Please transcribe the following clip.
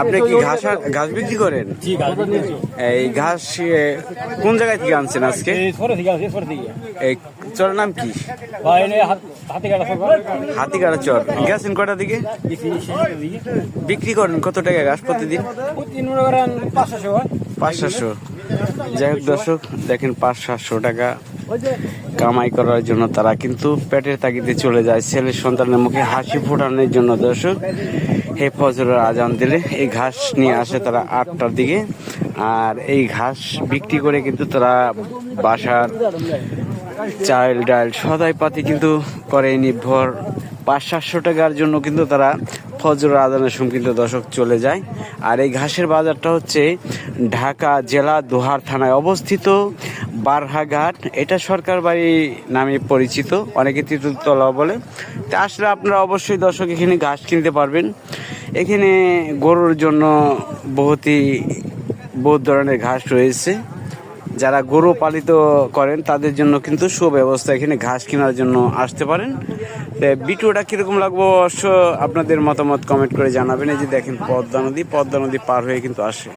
আপনি কি ঘাস ঘাস বিক্রি করেন? এই ঘাস কোন জায়গায় থেকে আনছেন আজকে? চরের নাম কি? ভাই এনে কাটা সব হাতিগাড়া চর। গেছেন কটা দিকে? বিক্রি করেন কত টাকা ঘাস প্রতিদিন? পাঁচ সাতশো যাই হোক, দর্শক, দেখেন পাঁচ, সাতশো টাকা কামাই করার জন্য তারা কিন্তু পেটের তাগিদে চলে যায়। ছেলের সন্তানের মুখে হাসি ফোটানোর জন্য দর্শক, হে ফজরের আজান দিলে এই ঘাস নিয়ে আসে তারা আটটার দিকে। আর এই ঘাস বিক্রি করে কিন্তু তারা বাসার চাল ডাল সদাই পাতি কিন্তু করে নির্ভর। পাঁচ, সাতশো টাকার জন্য কিন্তু তারা ফজর আদানের সময় কিন্তু দর্শক চলে যায়। আর এই ঘাসের বাজারটা হচ্ছে ঢাকা জেলা দোহার থানায় অবস্থিত বারহাঘাট। এটা সরকার বাড়ি নামে পরিচিত, অনেকে তিতুলতলা বলে। তা আসলে আপনারা অবশ্যই দর্শক এখানে ঘাস কিনতে পারবেন। এখানে গরুর জন্য বহুতই বহুত ধরনের ঘাস রয়েছে। যারা গরু পালিত করেন, তাদের জন্য কিন্তু সুব্যবস্থা এখানে ঘাস কেনার জন্য আসতে পারেন। বিটুটা কীরকম লাগবো অবশ্য আপনাদের মতামত কমেন্ট করে জানাবেন। এই যে দেখেন পদ্মা নদী পদ্মা নদী পার হয়ে কিন্তু আসে।